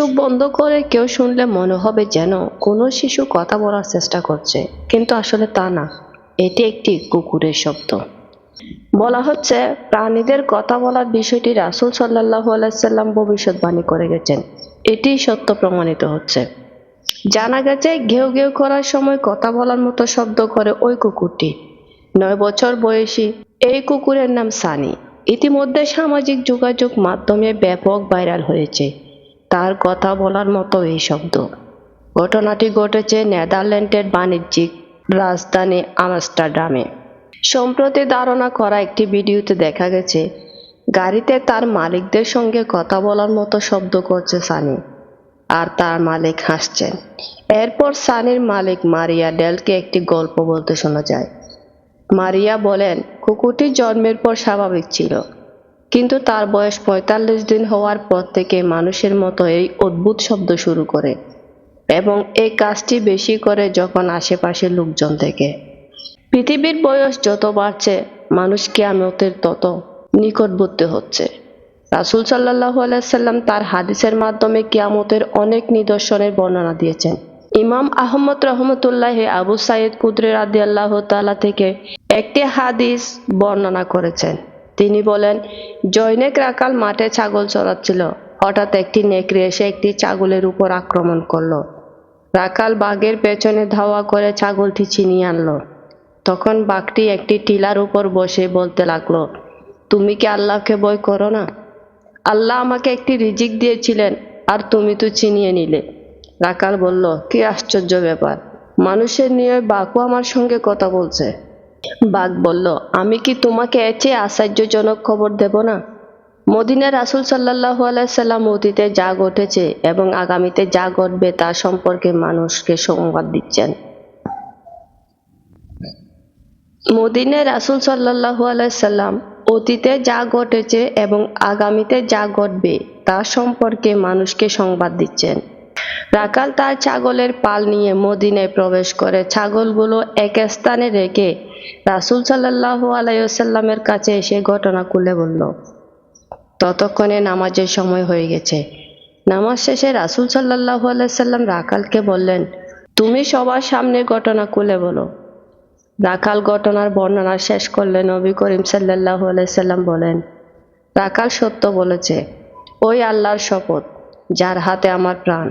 চোখ বন্ধ করে কেউ শুনলে মনে হবে যেন কোনো শিশু কথা বলার চেষ্টা করছে। কিন্তু আসলে তা না। এটি একটি কুকুরের শব্দ। বলা হচ্ছে, প্রাণীদের কথা বলার বিষয়টি রাসুল সাল্লাহ আলাইসাল্লাম ভবিষ্যৎবাণী করে গেছেন। এটি সত্য প্রমাণিত হচ্ছে। জানা গেছে, ঘেউ ঘেউ করার সময় কথা বলার মতো শব্দ করে ওই কুকুরটি। নয় বছর বয়সী এই কুকুরের নাম সানি। ইতিমধ্যে সামাজিক যোগাযোগ মাধ্যমে ব্যাপক ভাইরাল হয়েছে। তার কথা বলার মতো এই শব্দ। ঘটনাটি ঘটেছে নেদারল্যান্ডের বাণিজ্যিক রাজধানী আমস্টারডামে। সম্প্রতি ধারণা করা একটি ভিডিওতে দেখা গেছে, গাড়িতে তার মালিকদের সঙ্গে কথা বলার মতো শব্দ করছে সানি আর তার মালিক হাসছেন। এরপর সানির মালিক মারিয়া ডেলকে একটি গল্প বলতে শোনা যায়। মারিয়া বলেন, কুকুরটি জন্মের পর স্বাভাবিক ছিল। কিন্তু তার বয়স পঁয়তাল্লিশ দিন হওয়ার পর থেকে মানুষের মতো এই অদ্ভুত শব্দ শুরু করে এবং এই কাজটি বেশি করে যখন আশেপাশে লোকজন থেকে পৃথিবীর বয়স যত বাড়ছে মানুষ কেয়ামতের তত নিকটবর্তী হচ্ছে। রাসুল সাল্লাহ আলাইসাল্লাম তার হাদিসের মাধ্যমে কিয়ামতের অনেক নিদর্শনের বর্ণনা দিয়েছেন। ইমাম আহমদ রহমতুল্লাহ আবু সাইদ কুদরে রাদি আল্লাহ তালা থেকে একটি হাদিস বর্ণনা করেছেন। তিনি বলেন, জৈনেক রাকাল মাঠে ছাগল চড়াচ্ছিল। হঠাৎ একটি নেকড়ে এসে একটি ছাগলের উপর আক্রমণ করল। রাকাল বাঘের পেছনে ধাওয়া করে ছাগলটি ছিনিয়ে আনলো। তখন বাঘটি একটি টিলার উপর বসে বলতে লাগল, তুমি কি আল্লাহকে ভয় করো না? আল্লাহ আমাকে একটি রিজিক দিয়েছিলেন আর তুমি তো চিনিয়ে নিলে। রাকাল বলল, কি আশ্চর্য ব্যাপার। মানুষের নিয়ে বাঘও আমার সঙ্গে কথা বলছে। বাঘ বলল, আমি কি তোমাকে এর আশ্চর্যজনক খবর দেব না? মদিনা রাসুল সাল্লাহ আলাইসাল্লাম অতীতে যা ঘটেছে এবং আগামীতে যা ঘটবে তা সম্পর্কে মানুষকে সংবাদ দিচ্ছেন। মদিনে রাসুল সাল্লাহু আলাইসাল্লাম অতীতে যা ঘটেছে এবং আগামীতে যা ঘটবে তা সম্পর্কে মানুষকে সংবাদ দিচ্ছেন। রাকাল তার ছাগলের পাল নিয়ে মদিনায় প্রবেশ করে। ছাগলগুলো এক স্থানে রেখে রাসুল সাল্লাহু আলাইসাল্লামের কাছে এসে ঘটনা খুলে বলল, ততক্ষণে নামাজের সময় হয়ে গেছে। নামাজ শেষে রাসুল সাল্লাহু আলাইসাল্লাম রাকালকে বললেন, তুমি সবার সামনে ঘটনা খুলে বলো। রাখাল ঘটনার বর্ণনা শেষ করলে নবী করিম সাল্লাহ আলাইসাল্লাম বলেন, রাখাল সত্য বলেছে, ওই আল্লাহর শপথ, যার হাতে আমার প্রাণ।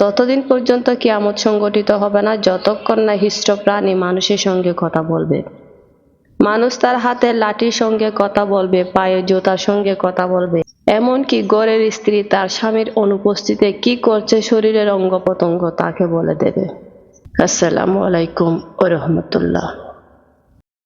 ততদিন পর্যন্ত কিয়ামত সংগঠিত হবে না, যতক্ষণ না হিষ্ট প্রাণী মানুষের সঙ্গে কথা বলবে। মানুষ তার হাতে লাঠির সঙ্গে কথা বলবে, পায়ে জোতার সঙ্গে কথা বলবে। এমনকি গড়ের স্ত্রী তার স্বামীর অনুপস্থিতিতে কি করছে শরীরের অঙ্গ প্রত্যঙ্গ তাকে বলে দেবে। আসসালামু আলাইকুম ও রহমতুল্লাহ